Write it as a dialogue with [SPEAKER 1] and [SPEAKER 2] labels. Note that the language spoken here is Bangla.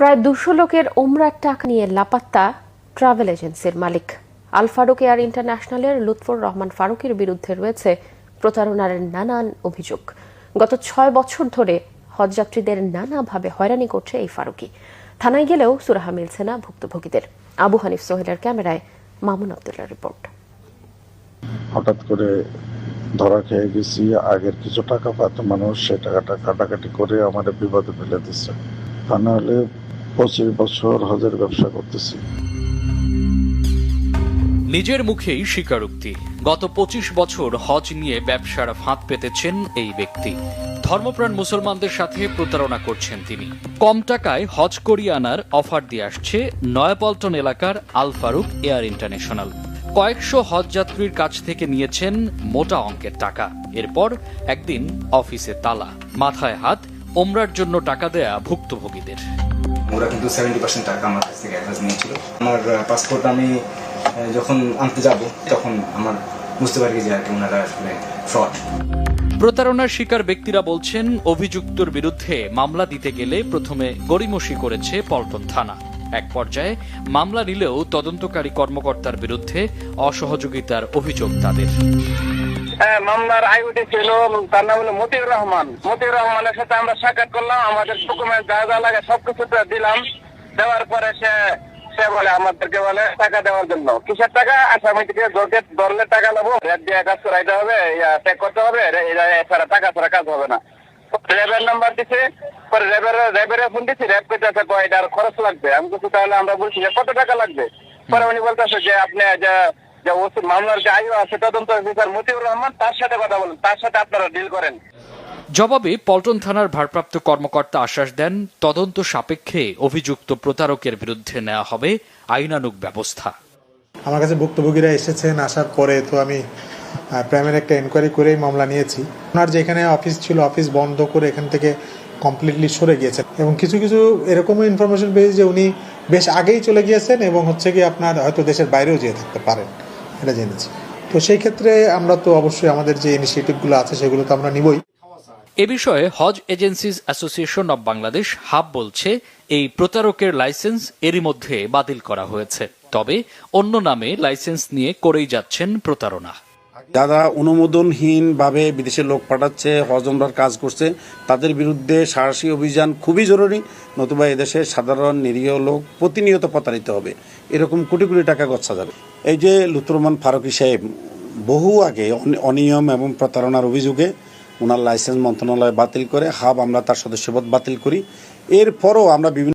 [SPEAKER 1] প্রায় দুশো লোকের ওমরার টাকা নিয়ে লাপাত্তা ট্রাভেল এজেন্সির মালিক। আল ফারুক এয়ার ইন্টারন্যাশনালের লুৎফর রহমান ফারুকের বিরুদ্ধে রয়েছে প্রতারণার নানান অভিযোগ। গত ছয় বছর ধরে হজযাত্রীদের নানাভাবে হয়রানি করছে এই ফারুকি থানায় গেলেও সুরাহা মিলছে না ভুক্তভোগীদের। আবু হানিফ সোহেলের ক্যামেরায় মামুন আবদুল্লাহ রিপোর্ট।
[SPEAKER 2] হঠাৎ করে ধরা খেয়ে গেছি, আগের কিছু টাকা পাত মানুষ, সে টাকাটা কাটাকাটি করে আমার বিপদে ফেলে দিচ্ছে তা নাহলে পঁচিশ বছর হজের ব্যবসা করতেছি।
[SPEAKER 3] নিজের মুখেই স্বীকারোক্তি। গত পঁচিশ বছর হজ নিয়ে ব্যবসার ফাঁদ পেতেছেন এই ব্যক্তি। ধর্মপ্রাণ মুসলমানদের সাথে প্রতারণা করছেন তিনি। কম টাকায় হজ করিয়ে আনার অফার দিয়ে আসছে নয়াপল্টন এলাকার আল ফারুক এয়ার ইন্টারন্যাশনাল। কয়েকশো হজযাত্রীর কাছ থেকে নিয়েছেন মোটা অঙ্কের টাকা। এরপর একদিন অফিসে তালা, মাথায় হাত, ওমরার জন্য টাকা দেয়া ভুক্তভোগীদের।
[SPEAKER 4] ওরা কিন্তু সেভেন্টি পার্সেন্ট টাকা আমার কাছ থেকে অ্যাডভান্স নিয়েছিল। আমার পাসপোর্ট আমি যখন আনতে যাব, তখন আমার বুঝতে পারি যে আর কি ওনারা আসলে ফ্রড
[SPEAKER 3] প্রতারণার শিকার ব্যক্তিরা বলছেন, অভিযুক্তর বিরুদ্ধে মামলা দিতে গেলে প্রথমে গড়িমসি করেছে পল্টন থানা। এক পর্যায়ে মামলা নিলেও তদন্তকারী কর্মকর্তার বিরুদ্ধে অসহযোগিতার অভিযোগ তাদের।
[SPEAKER 5] মামলার আইওটি ছিল, তার নাম হলো মতিউর রহমান। মতিউর রহমানের সাথে আমরা সাক্ষাৎ করলাম, আমাদের ডকুমেন্ট যা যা লাগে সবকিছু দিলাম। দেওয়ার পরে সে সে বলে, আমাদেরকে বলে টাকা দেওয়ার জন্য। কিসের টাকা? আসামি থেকে ধরলে টাকা নেব, রেট দিয়ে কাজ করাইতে হবে চেক করতে হবে এছাড়া টাকা ছাড়া কাজ হবে না। র্যাবের নাম্বার দিছে, পরে র্যাবের র্যাবের ফোন দিচ্ছি র্যাব কয়টার খরচ লাগবে? আমি বলছি তাহলে আমরা বলছি যে, কত টাকা লাগবে? পরে উনি বলতেছে যে, আপনি যে যে ওসি মামলার যে আয়ু আছে তদন্ত অফিসার মতিউর রহমান তার সাথে কথা বলেন তার সাথে আপনারা ডিল করেন।
[SPEAKER 3] জবাবে পল্টন থানার ভারপ্রাপ্ত কর্মকর্তা আশ্বাস দেন তদন্ত সাপেক্ষে অভিযুক্ত প্রতারকের বিরুদ্ধে নেওয়া হবে আইনানুগ ব্যবস্থা।
[SPEAKER 6] আমার কাছে ভুক্তভোগীরা এসেছেন আসার পরে তো আমি প্রাইমের একটা এনকোয়ারি করেই মামলা নিয়েছি। ওনার যেখানে অফিস ছিল অফিস বন্ধ করে এখান থেকে কমপ্লিটলি সরে গিয়েছেন। এবং কিছু কিছু এরকমও ইনফরমেশন পেয়েছি যে উনি বেশ আগেই চলে গিয়েছেন এবং হচ্ছে কি আপনার হয়তো দেশের বাইরেও যেয়ে থাকতে পারেন। এটা জেনেছি। তো সেই ক্ষেত্রে আমরা তো অবশ্যই আমাদের যে ইনিশিয়েটিভগুলো আছে সেগুলো তো আমরা নিবই।
[SPEAKER 3] এ বিষয়ে Hajj agencies association of Bangladesh, HAAB বলছে, এই প্রতারকের লাইসেন্স এরই মধ্যে বাতিল করা হয়েছে। তবে অন্য নামে লাইসেন্স নিয়ে করেই যাচ্ছেন প্রতারণা।
[SPEAKER 7] যারা অনুমোদনহীনভাবে বিদেশে লোক পাঠাচ্ছে হজমরার কাজ করছে, তাদের বিরুদ্ধে সাহসী অভিযান খুবই জরুরি, নতুবা এদেশের সাধারণ নিরীহ লোক প্রতিনিয়ত প্রতারিত হবে। এরকম কোটি কোটি টাকা গচ্ছা যাবে। এই যে লুতুরমান ফারুকি সাহেব, বহু আগে অনিয়ম এবং প্রতারণার অভিযোগে ওনার লাইসেন্স মন্ত্রণালয় বাতিল করে, হাব আমরা তার সদস্যপদ বাতিল করি। এরপরও আমরা বিভিন্ন